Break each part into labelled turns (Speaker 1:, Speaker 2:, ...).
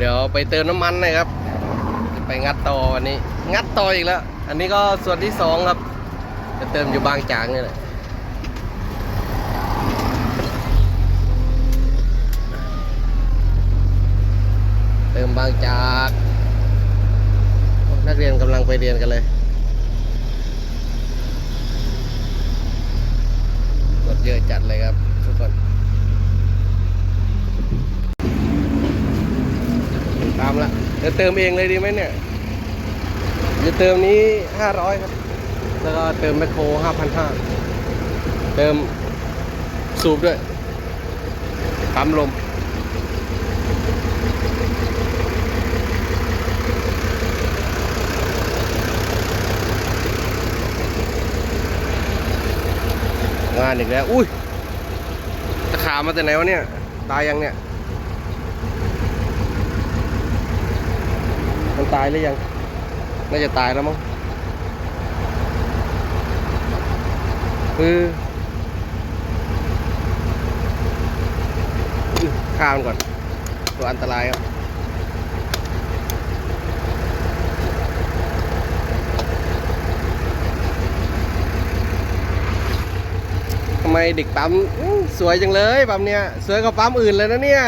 Speaker 1: เดี๋ยวไปเติมน้ำมันนะครับ ไปงัดต่อวันนี้ งัดต่ออีกแล้ว อันนี้ก็ส่วนที่สองครับจะเติมอยู่บางจากนี่แหละเติมบางจากนักเรียนกำลังไปเรียนกันเลยรถเยอะจัดเลยครับทุกคนามละเดี๋ยวเติมเองเลยดีไหมเนี่ยจะเติมนี้ห้าร้อยครับ แล้วก็เติมแมคโครห้าพันห้าเติมสูบด้วยปั๊มลมงานอีกแล้ว อุ้ยตะขามาแต่ไหนวะเนี่ย ตายยังเนี่ย มัน ตายหรือยัง น่าจะตายแล้วมั้งคืออื้อฆ่ามันก่อน ตัวอันตรายครับทำไมเด็กปั๊มอื้อสวยจังเลยปั๊มเนี้ยสวยกว่าปั๊มอื่นเลยนะเนี่ย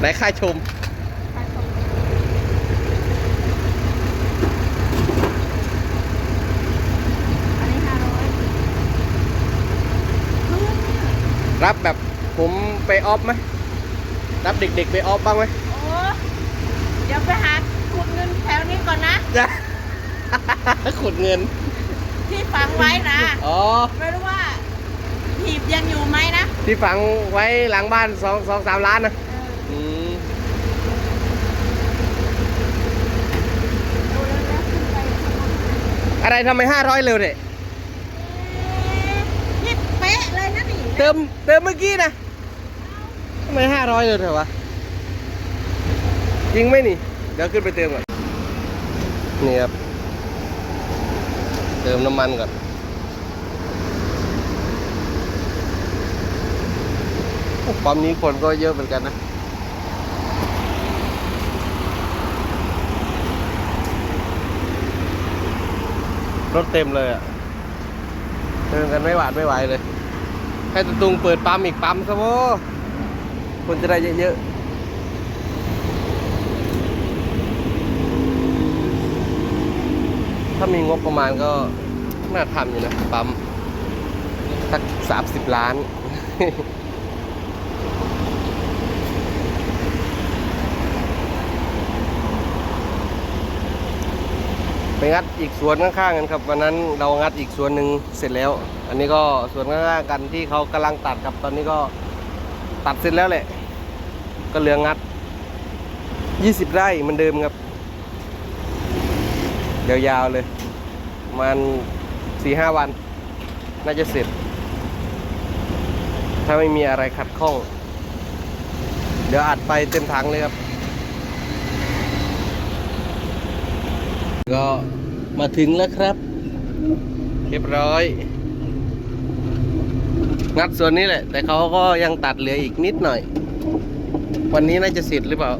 Speaker 1: ไหนค่าชม
Speaker 2: อันนี้ห้าร้อย
Speaker 1: รับแบบผมไปออฟไหมรับเด็กๆไปออฟบ้างไหม
Speaker 2: โอ้เดี๋ยวไปหาขุดเงินแถวนี้ก่อนนะ
Speaker 1: จ้ะขุดเงิน
Speaker 2: ที่ฝังไว้นะ
Speaker 1: อ๋อ
Speaker 2: ไม่รู้ว่าหีบยังอยู่ไหมนะ
Speaker 1: ที่ฝังไว้หลังบ้านสองสองสามล้านนะ
Speaker 2: เออ
Speaker 1: อืม
Speaker 2: ดูแล้วนะขึ้นไปข้างบน
Speaker 1: อะไรทำไมห้าร้อยเร็วเนี่ย
Speaker 2: นี่เป๊ะ เติ
Speaker 1: มเติมเมื่อกี้นะทำไมห้าร้อยเร็วเถอะวะจริงไหมนี่ เดี๋ยวขึ้นไปเติมก่อน นี่ครับ เติมน้ำมันก่อนโอ้ปั๊มนี้คนก็เยอะเหมือนกันนะรถเต็มเลยอะเติมกันไม่หวาดไม่ไหวเลย ให้ตะตุงเปิดปั๊มอีกปั๊มซะโว้คนจะได้เยอะๆถ้ามีงบประมาณก็น่าทำอยู่นะปั๊มสักสามสิบล้าน งัดอีกสวนข้างๆกันครับวันนั้นเรางัดอีกสวนหนึ่งเสร็จแล้ว อันนี้ก็สวนข้างๆกันที่เขากำลังตัดครับตอนนี้ก็ตัดเสร็จแล้วแหละ ก็เหลืองัด 20 ไร่เหมือนเดิมครับยาวๆเลยมันสี่ห้าวัน น่าจะเสร็จ ถ้าไม่มีอะไรขัดข้อง เดี๋ยวอัดไปเต็มถังเลยครับ ก็มาถึงแล้วครับ เรียบร้อย งัดส่วนนี้แหละ แต่เขาก็ยังตัดเหลืออีกนิดหน่อย วันนี้น่าจะเสร็จหรือเปล่า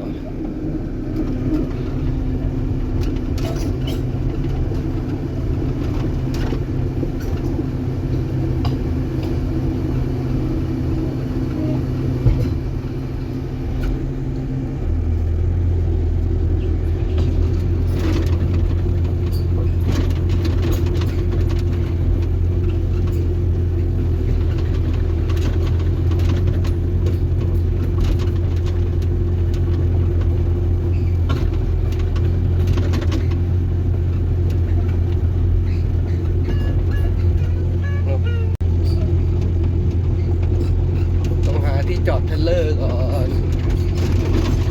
Speaker 1: จอดเทเลอร์ก่อน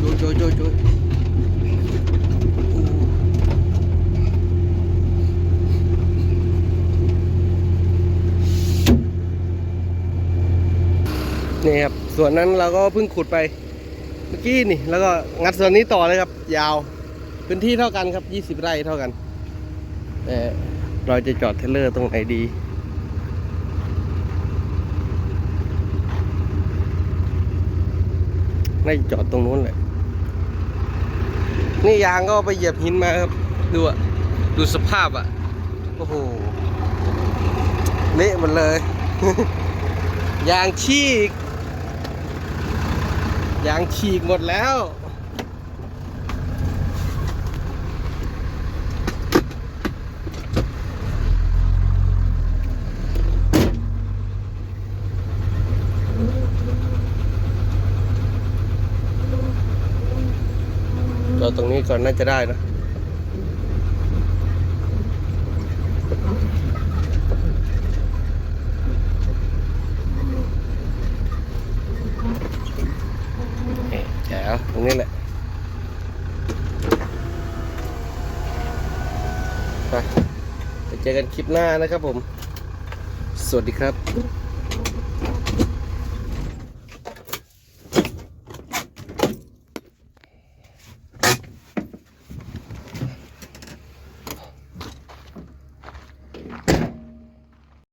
Speaker 1: จุยจุยจุยจุยนี่ครับ ส่วนนั้นเราก็เพิ่งขุดไปเมื่อกี้นี่ แล้วก็งัดส่วนนี้ต่อเลยครับ ยาว พื้นที่เท่ากันครับ 20 ไร่เท่ากัน แต่เราจะจอดเทเลอร์ตรงไหนดี น่าจะจอดตรงนู้นเลยนี่ยางก็ไปเหยียบหินมาครับ ดูอะดูสภาพอะโอ้โหเละหมดเลย ยางฉีก ยางฉีกหมดแล้ว ตรงนี้ก่อนน่าจะได้นะเอ๊ะแจ๋วตรงนี้แหละไปไปเจอกันคลิปหน้านะครับผม สวัสดีครับ